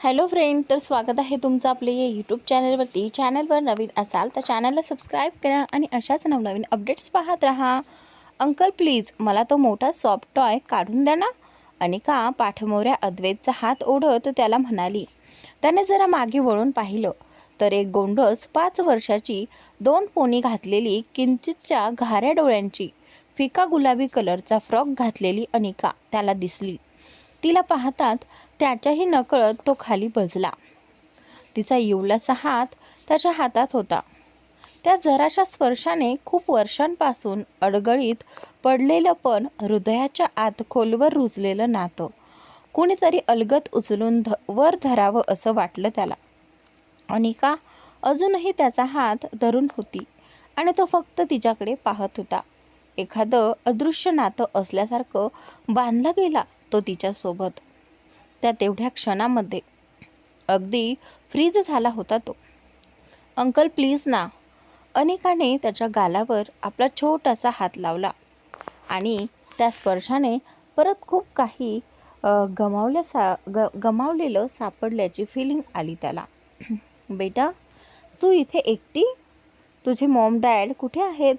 Hello friend तर स्वागत आहे तुमचं आपले या यूट्यूब चॅनलवरती चॅनलवर नवीन असाल तर चॅनलला सबस्क्राईब करा आणि अशाच नवनवीन अपडेट्स पाहत राहा. अंकल प्लीज मला तो मोठा सॉफ्ट टॉय काढून द्या ना. अनिका पाठमोऱ्या अद्वैतचा हात ओढत त्याला म्हणाली त्याने जरा मागे वळून पाहिलं तर एक गोंडस पाच वर्षाची दोन पोनी घातलेली किंचितच्या घाऱ्या डोळ्यांची फिका गुलाबी कलरचा फ्रॉक घातलेली अनिका त्याला दिसली. तिला पाहतात त्याच्याही नकळत तो खाली बजला. तिचा येवलाचा हात त्याच्या हातात होता. त्या जराशा स्पर्शाने खूप वर्षांपासून अडगळीत पडलेलं पण हृदयाच्या आत खोलवर रुजलेलं नातं. कुणीतरी अलगत उचलून ध वर धरावं असं वाटलं त्याला. अनिका अजूनही त्याचा हात धरून होती आणि तो फक्त तिच्याकडे पाहत होता. एखादं अदृश्य नातं असल्यासारखं बांधला गेला तो तिच्यासोबत. त्या तेवढ्या क्षणामध्ये. अगदी फ्रीज झाला होता तो. अंकल प्लीज ना. अनेकाने त्याच्या गालावर आपला छोटासा हात लावला आणि त्या स्पर्शाने परत खूप काही गमावल्या सा ग गमावलेलं सापडल्याची फिलिंग आली त्याला. बेटा तू इथे एकटी? तुझे मॉम डॅड कुठे आहेत?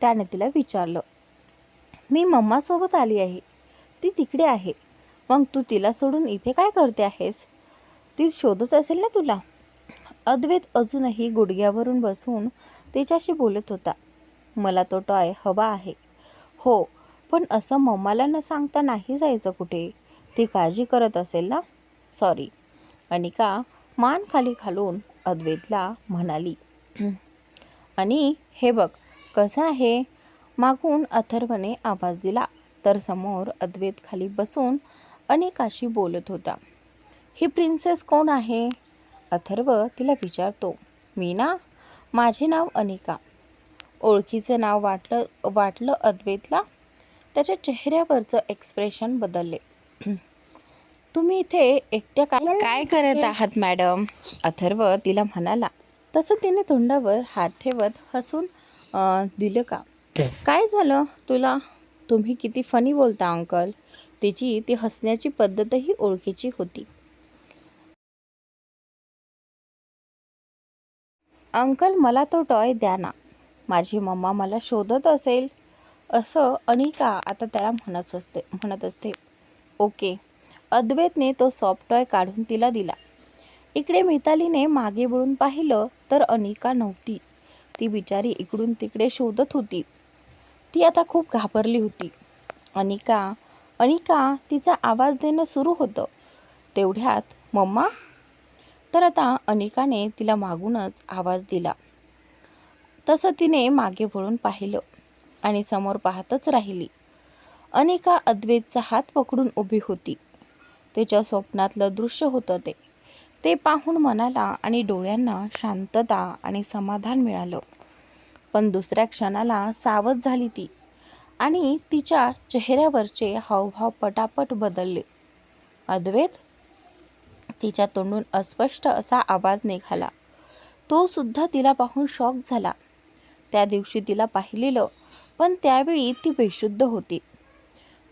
त्याने तिला विचारलं. मी मम्मासोबत आली आहे. ती तिकडे आहे. मग तू तिला सोडून इथे काय करते आहेस? ती शोधत असेल ना तुला? अद्वैत अजूनही गुडघ्यावरून बसून तिच्याशी बोलत होता. मला तो टॉय हवा आहे. हो पण असं मम्माला न सांगता नाही जायचं कुठे? ती काळजी करत असेल ना? सॉरी. अनिका मान खाली खालून अद्वैतला म्हणाली आणि हे बघ कसं आहे? मागून अथर्वने आवाज दिला. तर समोर अद्वैत खाली बसून अनिकाशी बोलत होता. ही प्रिन्सेस कोण आहे? अथर्व तिला विचारतो. मी ना माझे नाव अनिका. ओळखीचं नाव वाटलं वाटलं अद्वैतला त्याच्या चेहऱ्यावरचं एक्सप्रेशन बदलले. तुम्ही इथे एकट्या काय काय करत आहात मॅडम अथर्व तिला म्हणाला. तसं तिने तोंडावर हात ठेवत हसून दिलं का? काय? झालं तुला? तुम्ही किती फनी बोलता अंकल तिची ती हसण्याची पद्धतही ओळखीची होती. अंकल मला तो टॉय द्या ना. माझी मम्मा मला शोधत असेल. असं अनिका आता त्याला म्हणत असते म्हणत असते. ओके. अद्वैतने तो सॉफ्ट टॉय काढून तिला दिला. इकडे मितालीने मागे वळून पाहिलं तर अनिका नव्हती. ती बिचारी इकडून तिकडे शोधत होती. ती आता खूप घाबरली होती. अनिका अनिका तिचा आवाज देणं सुरू होतं. तेवढ्यात मम्मा? तर आता अनिकाने तिला मागूनच आवाज दिला. तसं तिने मागे वळून पाहिलं आणि समोर पाहतच राहिली. अनिका अद्वैतचा हात पकडून उभी होती. तिच्या स्वप्नातलं दृश्य होतं ते. ते पाहून मनाला आणि डोळ्यांना शांतता आणि समाधान मिळालं. पण दुसऱ्या क्षणाला सावध झाली ती. आणि तिच्या चेहऱ्यावरचे हावभाव पटापट बदलले. अद्वैत तिच्या तोंडून अस्पष्ट असा आवाज निघाला. तो सुद्धा तिला पाहून शॉक झाला. त्या दिवशी तिला पाहिलेलं पण त्यावेळी ती बेशुद्ध होती.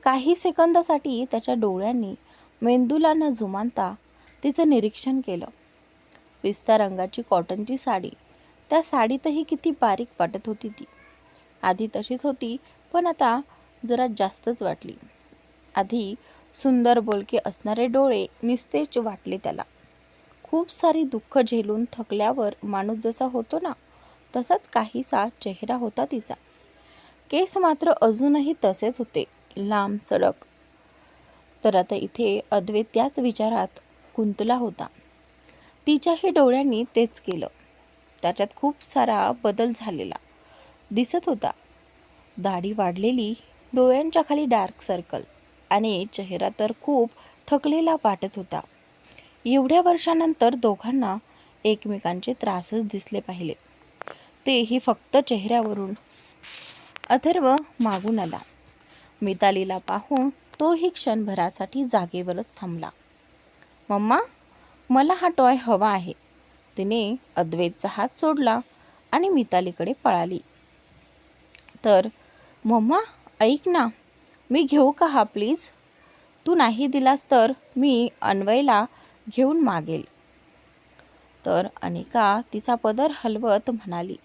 काही सेकंदासाठी त्याच्या डोळ्यांनी मेंदूला न जुमानता तिचं निरीक्षण केलं. पिस्ता रंगाची कॉटनची साडी. त्या साडीतही किती बारीक वाटत होती ती. आधी तशीच होती पण आता जरा जास्तच वाटली. आधी सुंदर बोलके असणारे डोळे निस्तेज वाटले त्याला. खूप सारी दुःख झेलून थकल्यावर माणूस जसा होतो ना तसाच काहीसा चेहरा होता तिचा. केस मात्र अजूनही तसेच होते लांब सडक. तर आता इथे अद्वैत त्याच विचारात गुंतला होता. तिच्याही डोळ्यांनी तेच केलं. त्याच्यात खूप सारा बदल झालेला. दिसत होता. दाढी वाढलेली डोळ्यांच्या खाली डार्क सर्कल आणि चेहरा तर खूप थकलेला वाटत होता. एवढ्या वर्षानंतर दोघांना एकमेकांचे त्रासच दिसले पाहिले. तेही फक्त चेहऱ्यावरून. अथर्व मागून आला. मितालीला पाहून तोही क्षणभरासाठी जागेवरच थांबला. मम्मा मला हा टॉय हवा आहे. तिने अद्वैतचा हात सोडला आणि मितालीकडे पळाली. तर मम्मा ऐक ना. मी घेऊ का हा प्लीज तू नाही दिलास तर मी अन्वयला घेऊन मागेल. तर अनिका तिचा पदर हलवत म्हणाली.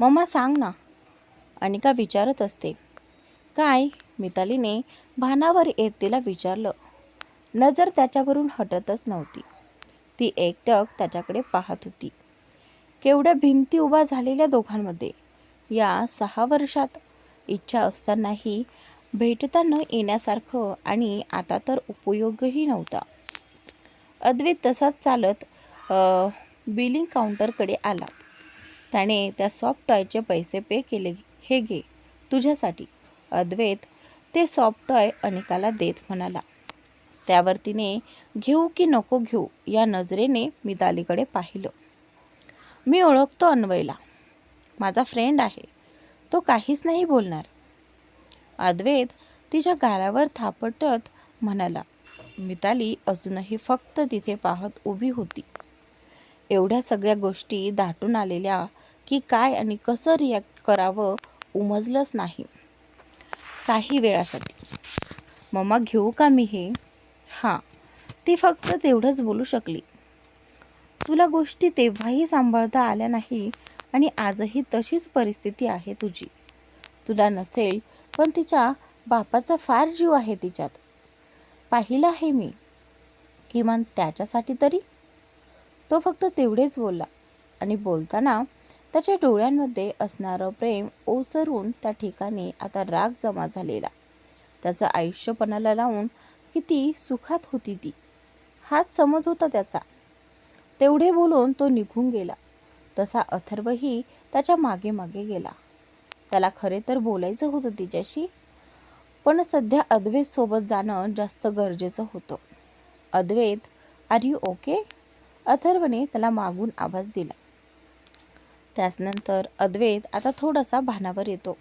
मम्मा सांग ना. अनिका विचारत असते. काय? मितालीने भानावर येत तिला विचारलं. नजर त्याच्यावरून हटतच नव्हती. ती एकटक त्याच्याकडे पाहत होती. केवढ्या भिंती उभा झालेल्या दोघांमध्ये. या सहा वर्षात इच्छा असतानाही भेटता न येण्यासारखं आणि आता तर उपयोगही नव्हता. अद्वैत तसाच चालत बिलिंग काउंटरकडे आला. त्याने त्या सॉफ्ट टॉयचे पैसे पे केले हे घे तुझ्यासाठी. अद्वैत ते सॉफ्ट टॉय अनिकाला देत म्हणाला. त्यावर तिने घेऊ की नको घेऊ? या नजरेने मितालीकडे पाहिलं. मी ओळखतो अन्वयला. माझा फ्रेंड आहे. तो काहीच नाही बोलणार. अद्वैत तिच्या गालावर थापटत म्हणाला मिताली अजूनही फक्त तिथे पाहत उभी होती. एवढ्या सगळ्या गोष्टी दाटून आलेल्या की काय आणि कसं रिॲक्ट करावं उमजलंच नाही. काही वेळासाठी. मम्मा घेऊ का मी हे? हां ती फक्त तेवढंच बोलू शकली. तुला गोष्टी तेव्हाही सांभाळता आल्या नाही आणि आजही तशीच परिस्थिती आहे तुझी. तुला नसेल पण तिच्या बापाचा फार जीव आहे तिच्यात. पाहिलं आहे मी. किमान त्याच्यासाठी तरी? तो फक्त तेवढेच बोलला आणि बोलताना त्याच्या डोळ्यांमध्ये असणारं प्रेम ओसरून त्या ठिकाणी आता राग जमा झालेला. त्याचं आयुष्यपणाला लावून किती सुखात होती ती. हाच समज होता त्याचा. तेवढे बोलून तो निघून गेला. तसा अथर्वही त्याच्यामागे मागे गेला. त्याला खरे तर बोलायचं होतं तिच्याशी पण सध्या अद्वैत सोबत जाणं जास्त गरजेचं होतं. अद्वैत आर यू ओके अथर्वने त्याला मागून आवाज दिला. त्याचनंतर अद्वैत आता थोडासा भानावर येतो.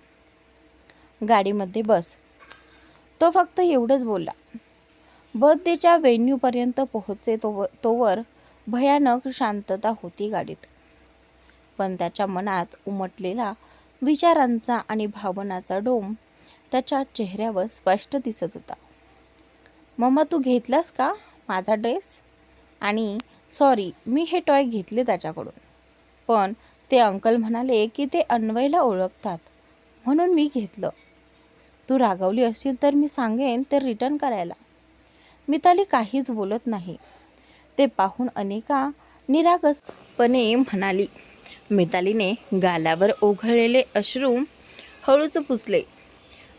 गाडीमध्ये बस. तो फक्त एवढंच बोलला. बर्थडेच्या वेन्यूपर्यंत पोहोचे तो तोवर भयानक शांतता होती गाडीत. पण त्याच्या मनात उमटलेला विचारांचा आणि भावनाचा डोम त्याच्या चेहऱ्यावर स्पष्ट दिसत होता. मम्मा तू घेतलास का माझा ड्रेस? आणि सॉरी मी हे टॉय घेतले त्याच्याकडून. पण ते अंकल म्हणाले की ते अन्वयला ओळखतात. म्हणून मी घेतलं. तू रागावली असशील तर मी सांगेन ते रिटर्न करायला. मिताली काहीच बोलत नाही. ते पाहून अनेका निरागसपणे म्हणाली मितालीने गालावर ओघळलेले अश्रू हळूच पुसले.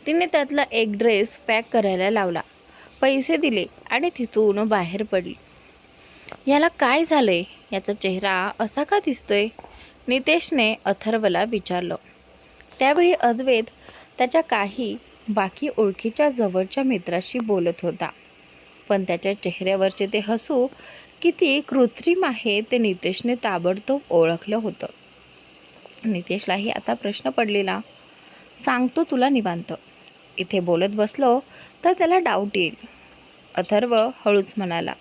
तिने त्यातला एक ड्रेस पॅक करायला लावला. पैसे दिले आणि तिथून बाहेर पडली. याला काय झालंय? याचा चेहरा असा का दिसतोय? नितेशने अथर्वला विचारलं. त्यावेळी अद्वैत त्याच्या काही बाकी ओळखीच्या जवळच्या मित्राशी बोलत होता. पण त्याच्या चेहऱ्यावरचे ते हसू किती कृत्रिम आहे ते नितेशने ताबडतोब ओळखलं होतं. नितेशलाही आता प्रश्न पडलेला. सांगतो तुला निवांत. इथे बोलत बसलो तर त्याला डाऊट येईल. अथर्व हळूच म्हणाला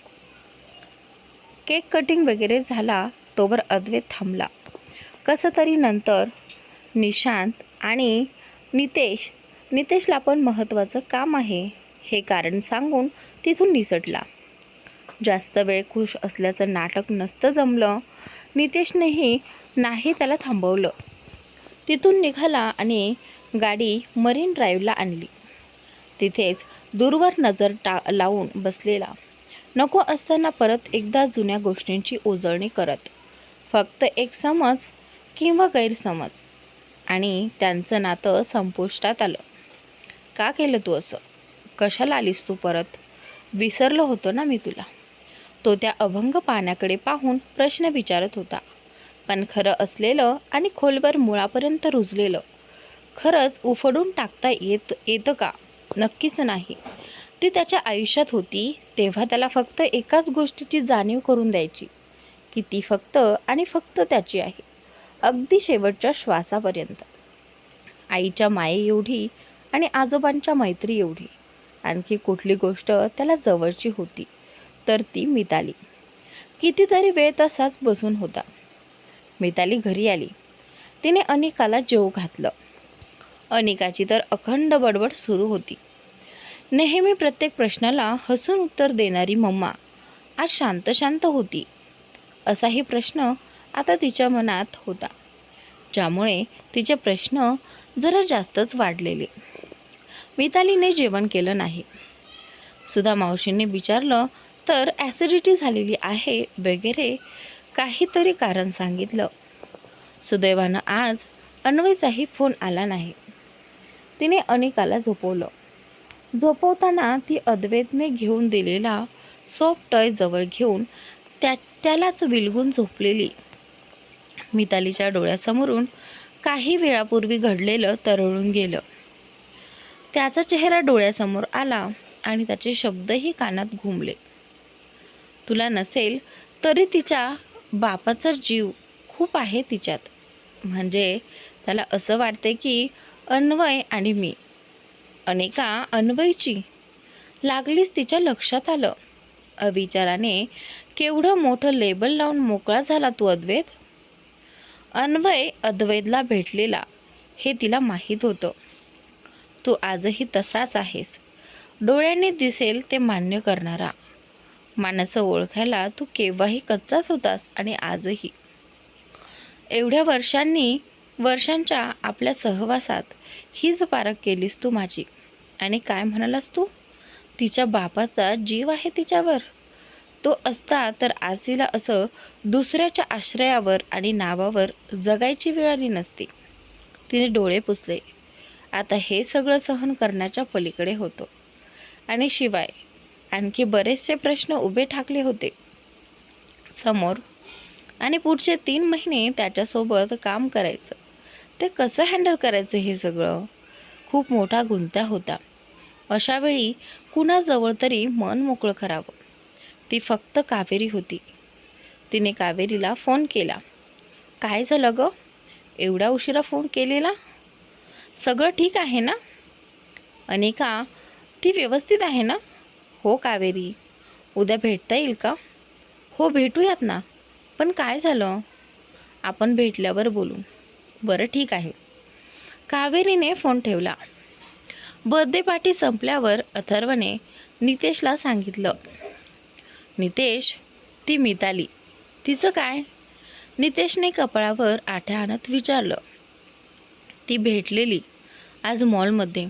केक कटिंग वगैरे झाला तोवर अद्वैत थांबला. कसं तरी नंतर निशांत आणि नितेश नितेशला पण महत्त्वाचं काम आहे. हे कारण सांगून तिथून निसटला. जास्त वेळ खुश असल्याचं नाटक नसतं जमलं नितेशनेही नाही त्याला थांबवलं. तिथून निघाला आणि गाडी मरीन ड्राईव्हला आणली. तिथेच दूरवर नजर टा लावून बसलेला. नको असताना परत एकदा जुन्या गोष्टींची उजळणी करत. फक्त एक समज किंवा गैरसमज. आणि त्यांचं नातं संपुष्टात आलं. का केलं तू असं? कशाला आलीस तू परत? विसरलं होतो ना मी तुला. तो त्या अभंग पाण्याकडे पाहून प्रश्न विचारत होता. पण खरं असलेलं आणि खोलवर मुळापर्यंत रुजलेलं खरंच उफडून टाकता येत येतं का? नक्कीच नाही. ती त्याच्या आयुष्यात होती तेव्हा त्याला फक्त एकाच गोष्टीची जाणीव करून द्यायची की ती फक्त आणि फक्त त्याची आहे अगदी शेवटच्या श्वासापर्यंत. आईच्या माये एवढी आणि आजोबांच्या मैत्री एवढी आणखी कुठली गोष्ट त्याला जवळची होती. तर ती मिताली. कितीतरी वेळ तसाच बसून होता. मिताली घरी आली. तिने अनिकाला जेव घातलं. अनिकाची तर अखंड बडबड सुरू होती. नेहमी प्रत्येक प्रश्नाला हसून उत्तर देणारी मम्मा आज शांत शांत होती. असाही प्रश्न आता तिच्या मनात होता. ज्यामुळे तिचे प्रश्न जरा जास्तच वाढलेले. मितालीने जेवण केलं नाही. सुधा मावशींनी विचारलं तर ॲसिडिटी झालेली आहे वगैरे काहीतरी कारण सांगितलं. सुदैवानं आज अन्वयचाही फोन आला नाही. तिने अनिकाला झोपवलं. झोपवताना ती अद्वैतने घेऊन दिलेला सॉफ्ट टॉय जवळ घेऊन त्या त्यालाच विलगून झोपलेली. मितालीच्या डोळ्यासमोरून काही वेळापूर्वी घडलेलं तरळून गेलं. त्याचा चेहरा डोळ्यासमोर आला आणि त्याचे शब्दही कानात घुमले. तुला नसेल तरी तिच्या बापाचा जीव खूप आहे तिच्यात. म्हणजे त्याला असं वाटते की अन्वय आणि मी अनेका अन्वयची लागलीच तिच्या लक्षात आलं. अविचाराने केवढं मोठं लेबल लावून मोकळा झाला तू अद्वैत? अन्वय अद्वैतला भेटलेला हे तिला माहीत होतं. तू आजही तसाच आहेस. डोळ्यांनी दिसेल ते मान्य करणारा. माणसं ओळखायला तू केव्हाही कच्चाच होतास आणि आजही. एवढ्या वर्षांनी वर्षांच्या आपल्या सहवासात हीच पारख केलीस तू माझी. आणि काय म्हणालास तू? तिच्या बापाचा जीव आहे तिच्यावर. तो असता तर आज तिला असं दुसऱ्याच्या आश्रयावर आणि नावावर जगायची वेळ आली नसती. तिने डोळे पुसले. आता हे सगळं सहन करण्याच्या पलीकडे होतं. आणि शिवाय आणखी बरेचसे प्रश्न उभे ठाकले होते. समोर आणि पुढचे तीन महिने त्याच्यासोबत काम करायचं. ते कसं हँडल करायचं हे सगळं? खूप मोठा गुंता होता. अशावेळी कुणाजवळ तरी मन मोकळं करावं. ती फक्त कावेरी होती. तिने कावेरीला फोन केला. काय झालं गं? एवढा उशिरा फोन केलेला? सगळं ठीक आहे ना? अनेका ती व्यवस्थित आहे ना? हो कावेरी. उद्या भेटता येईल का? हो भेटूयात ना. पण काय झालं? आपण भेटल्यावर बोलू. बरं ठीक आहे. कावेरीने फोन ठेवला. बर्थडे पार्टी संपल्यावर अथर्वने नितेशला सांगितलं. नितेश ती मिताली. तिचं काय? नितेशने कपाळावर आठ्या आणत विचारलं. ती भेटलेली आज मॉलमध्ये.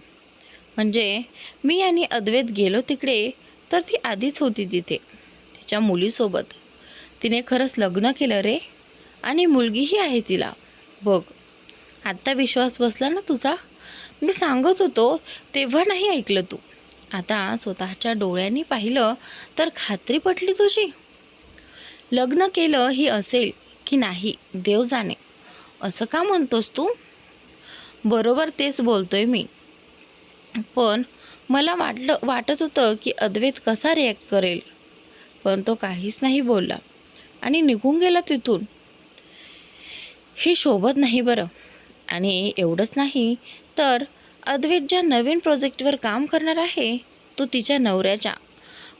म्हणजे मी आणि अद्वैत गेलो तिकडे तर ती आधीच होती तिथे तिच्या मुलीसोबत. तिने खरंच लग्न केलं रे. आणि मुलगीही आहे तिला. बघ आत्ता विश्वास बसला ना तुझा? मी सांगत होतो तेव्हा नाही ऐकलं तू. आता स्वतःच्या डोळ्यांनी पाहिलं तर खात्री पटली तुझी. लग्न केलं ही असेल की नाही देव जाणे. असं का म्हणतोस तू? बरोबर तेच बोलतोय मी. पण मला वाटलं वाटत होतं की अद्वैत कसा रिॲक्ट करेल पण तो काहीच नाही बोलला आणि निघून गेला तिथून. हे शोभत नाही बरं. आणि एवढंच नाही तर अद्वैत ज्या नवीन प्रोजेक्टवर काम करणार आहे तो तिच्या नवऱ्याच्या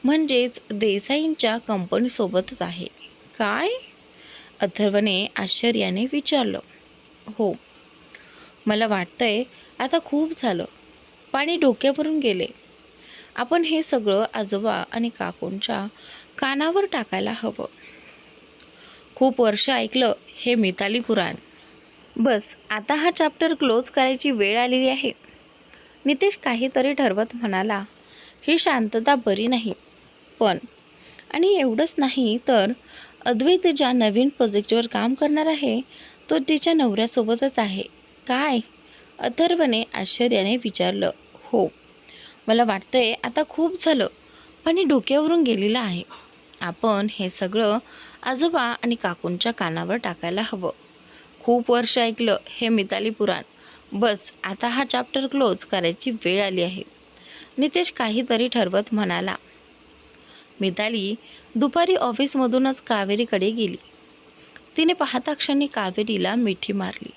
म्हणजेच देसाईंच्या कंपनीसोबतच आहे. काय? अथर्वने आश्चर्याने विचारलं. हो. मला वाटतंय आता खूप झालं. पाणी डोक्यावरून गेले. आपण हे सगळं आजोबा आणि काकूंच्या कानावर टाकायला हवं. खूप वर्ष ऐकलं हे मिताली पुराण. बस आता हा चॅप्टर क्लोज करायची वेळ आलेली आहे. नितेश काहीतरी ठरवत म्हणाला ही शांतता बरी नाही. पण आणि एवढंच नाही तर अद्वैत ज्या नवीन प्रोजेक्टवर काम करणार आहे तो तिच्या नवऱ्यासोबतच आहे. काय? अथर्वने आश्चर्याने विचारलं. हो. मला वाटतं आहे आता खूप झालं पाणी डोक्यावरून गेलेलं आहे. आपण हे सगळं आजोबा आणि काकूंच्या कानावर टाकायला हवं. खूप वर्ष ऐकलं हे मिताली पुराण. बस आता हा चॅप्टर क्लोज करायची वेळ आली आहे. नितेश काहीतरी ठरवत म्हणाला. मिताली दुपारी ऑफिसमधूनच कावेरीकडे गेली. तिने पाहता क्षणी कावेरीला मिठी मारली.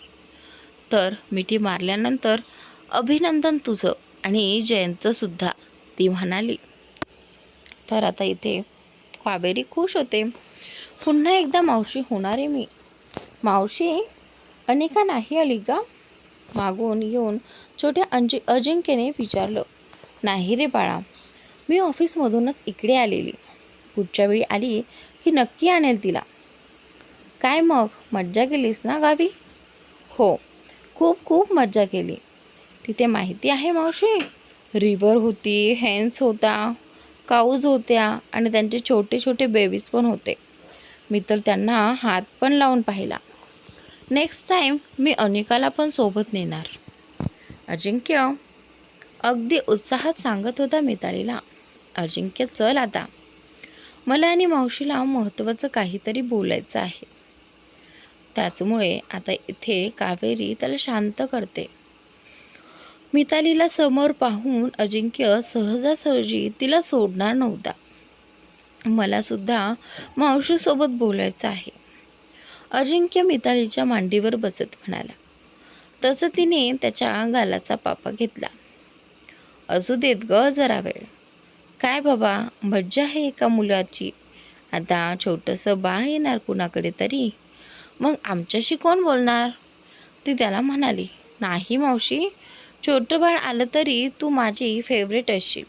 तर मिठी मारल्यानंतर अभिनंदन तुझं. आणि जयंतसुद्धा ती म्हणाली तर आता इथे कावेरी खुश होते. पुन्हा एकदा मावशी होणार आहे मी. मावशी अनेका नाही आली का? मागून येऊन छोट्या अंजि अजिंक्यने विचारलं नाही रे बाळा मी ऑफिसमधूनच इकडे आलेली. पुढच्या वेळी आली की नक्की आणेल तिला. काय मग? मज्जा केलीस ना गावी? हो खूप खूप मज्जा केली. तिथे माहिती आहे मावशी? रिवर होती हेन्स होता काऊज होत्या आणि त्यांचे छोटे छोटे बेबीज पण होते. मी तर त्यांना हात पण लावून पाहिला. नेक्स्ट टाईम मी अनिकाला पण सोबत नेणार. अजिंक्य अगदी उत्साहात सांगत होता मितालीला. अजिंक्य चल आता. मला आणि मावशीला महत्त्वाचं काहीतरी बोलायचं आहे. त्याचमुळे आता इथे कावेरी त्याला शांत करते. मितालीला समोर पाहून अजिंक्य सहजासहजी तिला सोडणार नव्हता. मला सुद्धा मावशीसोबत बोलायचं आहे. अजिंक्य मितालीच्या मांडीवर बसत म्हणाला. तसं तिने त्याच्या गालाचा पापा घेतला. असू देत ग जरा वेळ. काय बाबा मज्जा आहे एका मुलाची. आता छोटंसं बाळ येणार कुणाकडे तरी. मग आमच्याशी कोण बोलणार? ती त्याला म्हणाली नाही मावशी छोटं बाळ आलं तरी तू माझी फेवरेट असशील.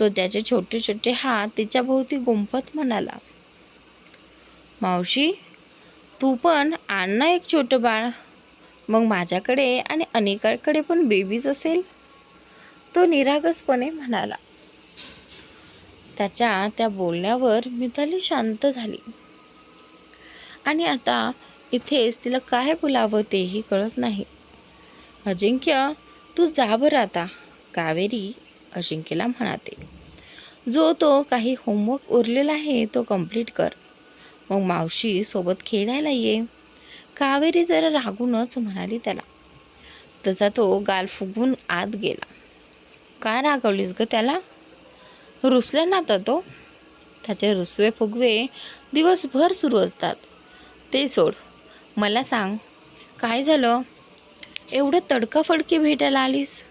तो त्याचे छोटे छोटे हात तिच्या भोवती गुंफत म्हणाला. मावशी तू पण आण ना एक छोटं बाळ. मग माझ्याकडे आणि अनेकाकडे पण बेबीज असेल? तो निरागसपणे म्हणाला. त्याच्या त्या बोलण्यावर मिताली शांत झाली. आणि आता इथेच तिला काय बोलावं तेही कळत नाही. अजिंक्य तू जा बरं आता कावेरी अजिंक्यला म्हणाते. जो तो काही होमवर्क उरलेला आहे तो कंप्लीट कर. मग मावशी सोबत खेळायला ये. कावेरी जरा रागूनच म्हणाली त्याला. तसा तो गाल फुगून आत गेला. काय रागवलीस ग त्याला? रुसला ना तर तो. त्याचे रुसवे फुगवे दिवसभर सुरू असतात. ते सोड मला सांग काय झालं? एवढं तडकाफडकी भेटायला आलीस?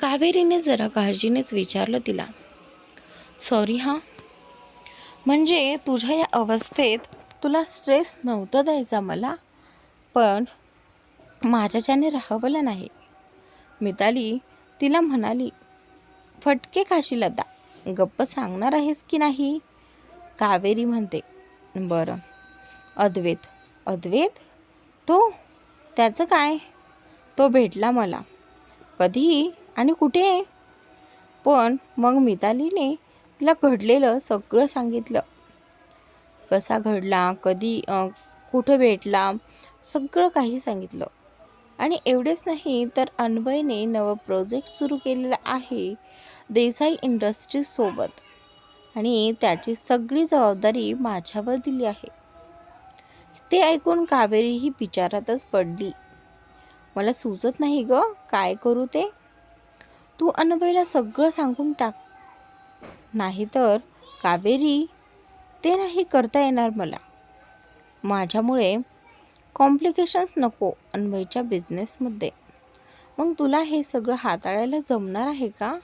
कावेरीने जरा काळजीनेच विचारलं तिला. सॉरी हां. म्हणजे तुझ्या या अवस्थेत तुला स्ट्रेस नव्हता द्यायचा मला? पण माझ्याच्याने राहवलं नाही. मिताली तिला म्हणाली फटके खाशील आता गप्प सांगणार आहेस की नाही? कावेरी म्हणते बरं. अद्वैत अद्वैत? तो त्याचं काय? तो भेटला मला. कधी? आणि कुठे? पण मग मितालीने तिला घडलेलं सगळं सांगितलं. कसा घडला कधी कुठं भेटला सगळं काही सांगितलं. आणि एवढेच नाही तर अन्वयने नवं प्रोजेक्ट सुरू केलेलं आहे देसाई इंडस्ट्रीजसोबत आणि त्याची सगळी जबाबदारी माझ्यावर दिली आहे. ते ऐकून कावेरी ही विचारातच पडली. मला सुचत नाही ग काय करू ते? तू अन्वयला सगळं सांगून टाक. नाहीतर कावेरी ते नाही करता येणार मला. माझ्यामुळे कॉम्प्लिकेशन्स नको अन्वयच्या बिझनेसमध्ये मग तुला हे सगळं हाताळायला जमणार आहे का?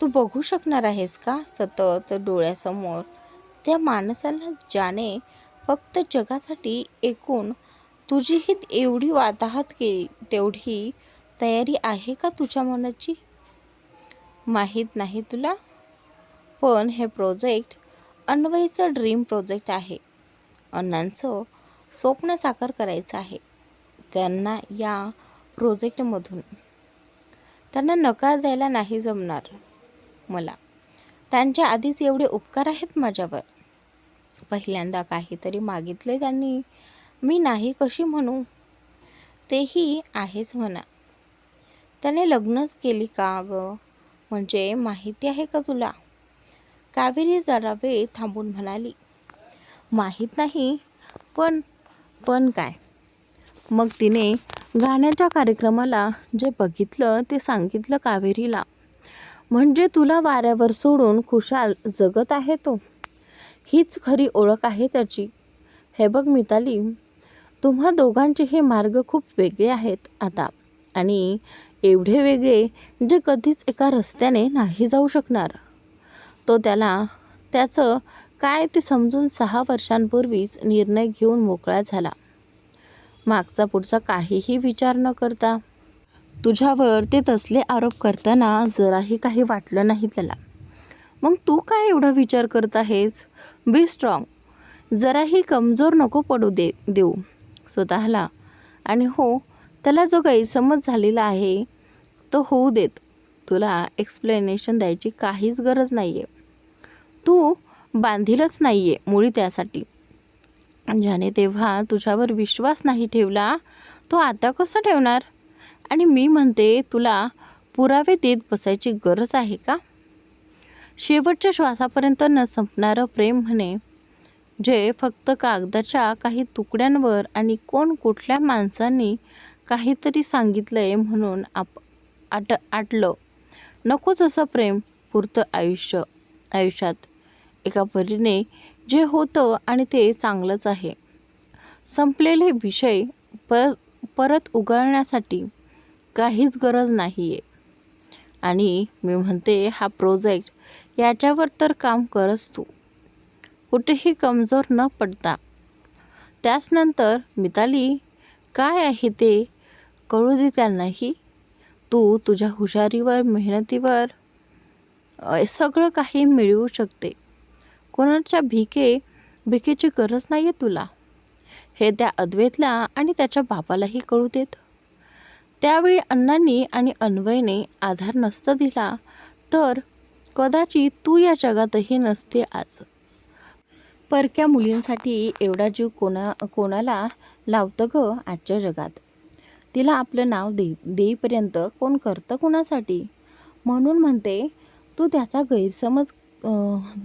तू बघू शकणार आहेस का? सतत डोळ्यासमोर त्या माणसाला ज्याने फक्त जगासाठी एकूण तुझी ही एवढी वाताहत केली तेवढी तयारी आहे का तुझ्या मनाची? माहीत नाही तुला? पण हे प्रोजेक्ट अन्वयचं ड्रीम प्रोजेक्ट आहे. अण्णांचं स्वप्न साकार करायचं आहे. त्यांना या प्रोजेक्टमधून. त्यांना नकार द्यायला नाही जमणार मला. त्यांच्या आधीच एवढे उपकार आहेत माझ्यावर. पहिल्यांदा काहीतरी मागितले त्यांनी. मी नाही कशी म्हणू? तेही आहेच म्हणा. त्याने लग्नच केली का ग? म्हणजे माहिती आहे का तुला? कावेरी जरा वेळ थांबून म्हणाली. माहीत नाही पण पण काय? मग तिने गाण्याच्या कार्यक्रमाला जे बघितलं ते सांगितलं कावेरीला. म्हणजे तुला वाऱ्यावर सोडून खुशाल जगत आहे तो. हीच खरी ओळख आहे त्याची. हे बघ मिताली तुम्हा दोघांचे हे मार्ग खूप वेगळे आहेत आता. आणि एवढे वेगळे जे कधीच एका रस्त्याने नाही जाऊ शकणार. तो त्याला त्याचं काय ते समजून सहा वर्षांपूर्वीच निर्णय घेऊन मोकळा झाला. मागचा पुढचा काहीही विचार न करता तुझ्यावर ते तसले आरोप करताना जराही काही वाटलं नाही त्याला. मग तू काय एवढा विचार करत आहेस? बी स्ट्रॉंग जराही कमजोर नको पडू दे देऊ. स्वतःला. आणि हो त्याला जो गैरसमज झालेला आहे तो होऊ देत. तुला एक्सप्लेनेशन द्यायची काहीच गरज नाही आहे तू बांधीलच नाही आहे मुळी त्यासाठी. ज्याने तेव्हा तुझ्यावर विश्वास नाही ठेवला तो आता कसा ठेवणार? आणि मी म्हणते तुला पुरावे देत बसायची गरज आहे का? शेवटच्या श्वासापर्यंत न संपणारं प्रेम म्हणे जे फक्त कागदाच्या काही तुकड्यांवर आणि कोण कुठल्या माणसांनी काहीतरी सांगितलंय म्हणून आप आट आटलं. नकोच असं प्रेम पुरतं आयुष्य आयुष्यात. एका परीने जे होतं आणि ते चांगलंच आहे. संपलेले विषय पर परत उगाळण्यासाठी काहीच गरज नाही आहे आणि मी म्हणते हा प्रोजेक्ट याच्यावर तर काम करस तू. कुठेही कमजोर न पडता. त्याचनंतर मिताली काय आहे ते कळू दे त्यांनाही तू तुझ्या हुशारीवर मेहनतीवर सगळं काही मिळवू शकते. कोणाच्या भिके भिकेची गरज नाही आहे तुला. हे त्या अद्वैतला आणि त्याच्या बापालाही कळू देत. त्यावेळी अण्णांनी आणि अन्वयने आधार नसता दिला तर कदाचित तू या जगातही नसते आज. परक्या मुलींसाठी एवढा जीव कोणा कोणाला लावतं ग आजच्या जगात? तिला आपलं नाव दे देईपर्यंत कोण करतं कोणासाठी? म्हणून म्हणते तू त्याचा गैरसमज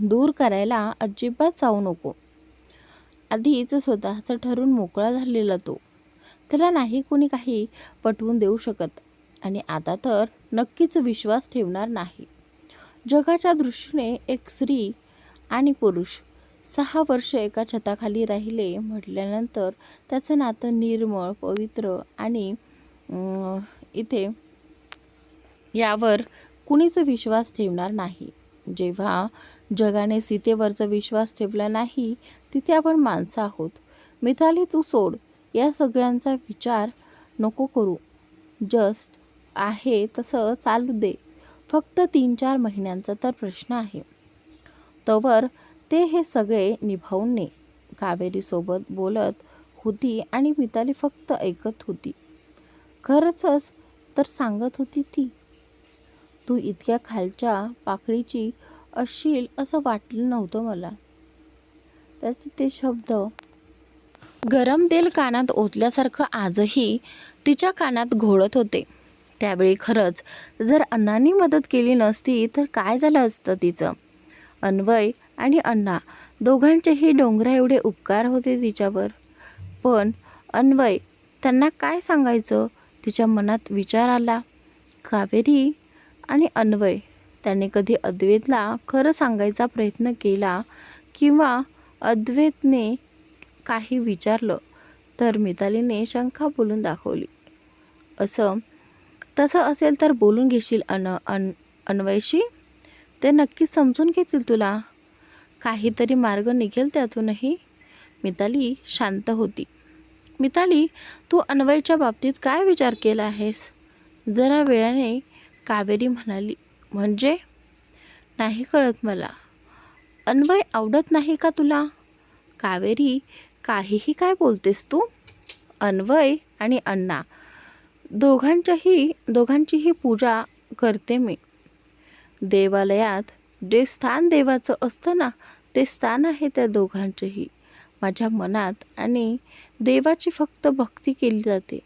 दूर करायला अजिबात जाऊ नको. आधीच स्वतःचं ठरून मोकळा झालेला तो. त्याला नाही कोणी काही पटवून देऊ शकत. आणि आता तर नक्कीच विश्वास ठेवणार नाही. जगाच्या दृष्टीने एक स्त्री आणि पुरुष सहा वर्ष एका छताखाली राहिले म्हटल्यानंतर त्याचं नातं निर्मळ पवित्र आणि इथे यावर कुणीच विश्वास ठेवणार नाही. जेव्हा जगाने सीतेवरचा विश्वास ठेवला नाही तिथे आपण माणसं आहोत. मिताली तू सोड. या सगळ्यांचा विचार नको करू. जस्ट आहे तसं चालू दे. फक्त तीन चार महिन्यांचा तर प्रश्न आहे. तवर ते हे सगळे निभावून ने. कावेरीसोबत बोलत होती आणि मिताली फक्त ऐकत होती. खरंचच तर सांगत होती ती. तू इतक्या खालच्या पाकळीची असशील असं वाटलं नव्हतं मला. त्याचे ते शब्द गरम तेल कानात ओतल्यासारखं आजही तिच्या कानात घोळत होते. त्यावेळी खरंच जर अण्णांनी मदत केली नसती तर काय झालं असतं तिचं? अन्वय आणि अण्णा दोघांचेही डोंगरा एवढे उपकार होते तिच्यावर. पण अन्वय त्यांना काय सांगायचं? तिच्या मनात विचार आला. कावेरी आणि अन्वय त्याने कधी अद्वैतला खरं सांगायचा प्रयत्न केला किंवा अद्वैतने काही विचारलं तर मितालीने शंका बोलून दाखवली. असं तसं असेल तर बोलून घेशील अन अन अन्वयशी ते नक्की समजून घेतील तुला. काहीतरी मार्ग निघेल त्यातूनही. मिताली शांत होती. मिताली तू अन्वयच्या बाबतीत काय विचार केला आहेस? जरा वेळाने कावेरी म्हणाली. म्हणजे? नाही कळत मला. अन्वय आवडत नाही का तुला? कावेरी काहीही काय बोलतेस तू? अन्वय आणि अण्णा. दोघांच्याही दोघांचीही पूजा करते मी. देवालयात जे स्थान देवाचं असतं ना ते स्थान आहे त्या दोघांचेही. माझ्या मनात आणि देवाची फक्त भक्ती केली जाते.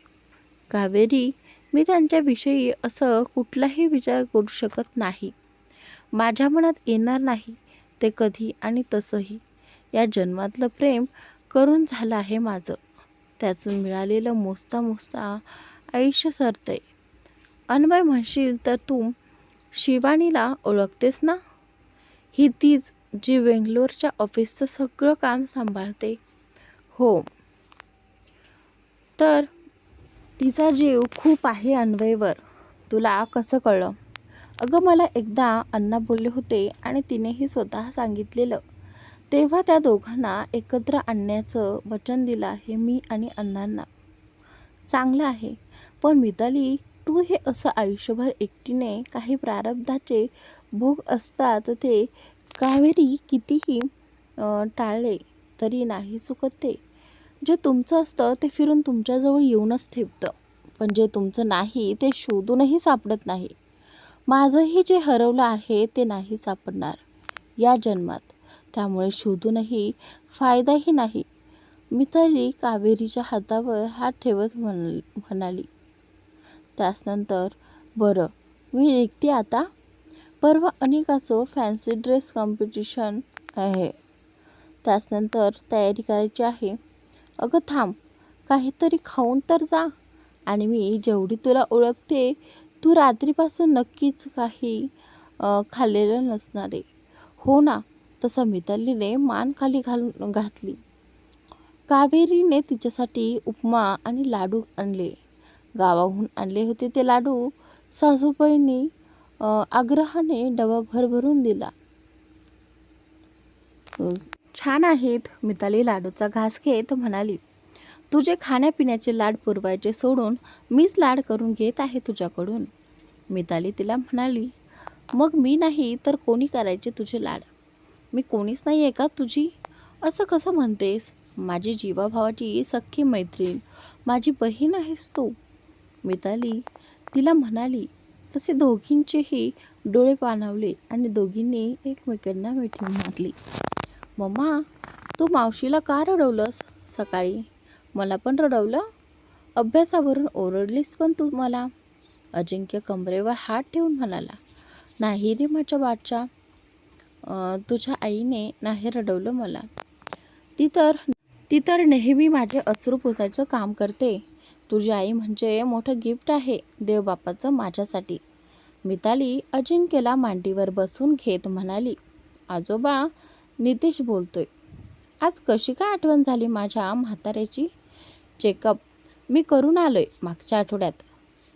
कावेरी मी त्यांच्याविषयी असं कुठलाही विचार करू शकत नाही. माझ्या मनात येणार नाही ते कधी आणि तसंही. या जन्मातलं प्रेम करून झालं आहे माझं. त्याचं मिळालेलं मोजता मोजता आयुष्य सरतंय. अन्वय म्हणशील तर तू शिवानीला ओळखतेस ना? ही तीच जी बेंगलोरच्या ऑफिसचं सगळं काम सांभाळते. हो. तर तिचा जीव खूप आहे अन्वयवर. तुला कसं कळलं? अगं मला एकदा अण्णा बोलले होते आणि तिनेही स्वतः सांगितलेलं. तेव्हा त्या दोघांना एकत्र आणण्याचं वचन दिलं आहे मी आणि अण्णांना. चांगलं आहे. पण मिताली तू हे असं आयुष्यभर एकटीने काही प्रारब्धाचे भोग असतात ते कावेरी कितीही टाळले तरी नाही चुकत ते. जे तुमचं असतं ते फिरून तुमच्याजवळ येऊनच ठेवतं. पण जे तुमचं नाही ते शोधूनही सापडत नाही. माझंही जे हरवलं आहे ते नाही सापडणार या जन्मात. त्यामुळे शोधूनही फायदाही नाही. मिताली कावेरीच्या हातावर हात ठेवत म्हण म्हणाली. त्याचनंतर बरं मी निघते आता? परवा अनेकाचं फॅन्सी ड्रेस कॉम्पिटिशन आहे. त्याचनंतर तयारी करायची आहे. अगं थांब काहीतरी खाऊन तर जा. आणि मी जेवढी तुला ओळखते तू रात्रीपासून नक्कीच काही खाल्लेलं नसणार आहे. हो ना तसं मितालीने मान खाली घालून घातली. कावेरीने तिच्यासाठी उपमा आणि लाडू आणले. गावाहून आणले होते ते लाडू. सासूबाईंनी आग्रहाने डबा भरभरून दिला. छान आहेत मिताली लाडूचा घास घेत म्हणाली. तुझे खाण्यापिण्याचे लाड पुरवायचे सोडून मीच लाड करून घेत आहे तुझ्याकडून. मिताली तिला म्हणाली मग मी नाही तर कोणी करायचे तुझे लाड? मी कोणीच नाही आहे का तुझी? असं कसं म्हणतेस? माझी जीवाभावाची सख्खी मैत्रीण माझी बहीण आहेस तू. मिताली तिला म्हणाली तसे दोघींचेही डोळे पाणावले आणि दोघींनी एकमेकांना मिठी मारली. मम्मा तू मावशीला का रडवलंस सकाळी? मला पण रडवलं. अभ्यासावरून ओरडलीस पण तू मला. अजिंक्य कमरेवर हात ठेवून म्हणाला नाही रे माझ्या बाटच्या तुझ्या आईने नाही रडवलं मला. ती तर ती तर नेहमी माझे अश्रू पुसायचं काम करते. तुझी आई म्हणजे मोठं गिफ्ट आहे देवबापाचं माझ्यासाठी. मिताली अजिंक्यला मांडीवर बसून घेत म्हणाली आजोबा नितीश बोलतोय. आज कशी काय आठवण झाली माझ्या म्हाताऱ्याची? चेकअप मी करून आलोय मागच्या आठवड्यात.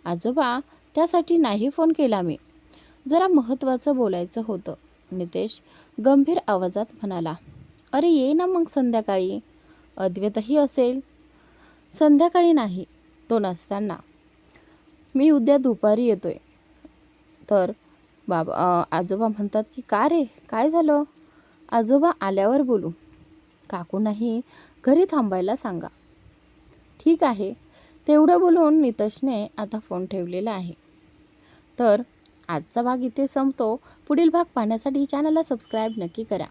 आजोबा त्यासाठी नाही फोन केला मी. जरा महत्त्वाचं बोलायचं होतं. नितेश गंभीर आवाजात म्हणाला अरे ये ना मग संध्याकाळी. अद्वैतही असेल. संध्याकाळी नाही तो नसताना मी उद्या दुपारी येतोय. तर बाबा आजोबा म्हणतात की का रे? काय झालं? आजोबा आल्यावर बोलू. काकूंनाही घरी थांबायला सांगा. ठीक आहे. तेवढं बोलून नितशने आता फोन ठेवलेला आहे. तर आजचा भाग इथे संपतो. पुढील भाग पाहण्यासाठी चॅनलला सबस्क्राईब नक्की करा.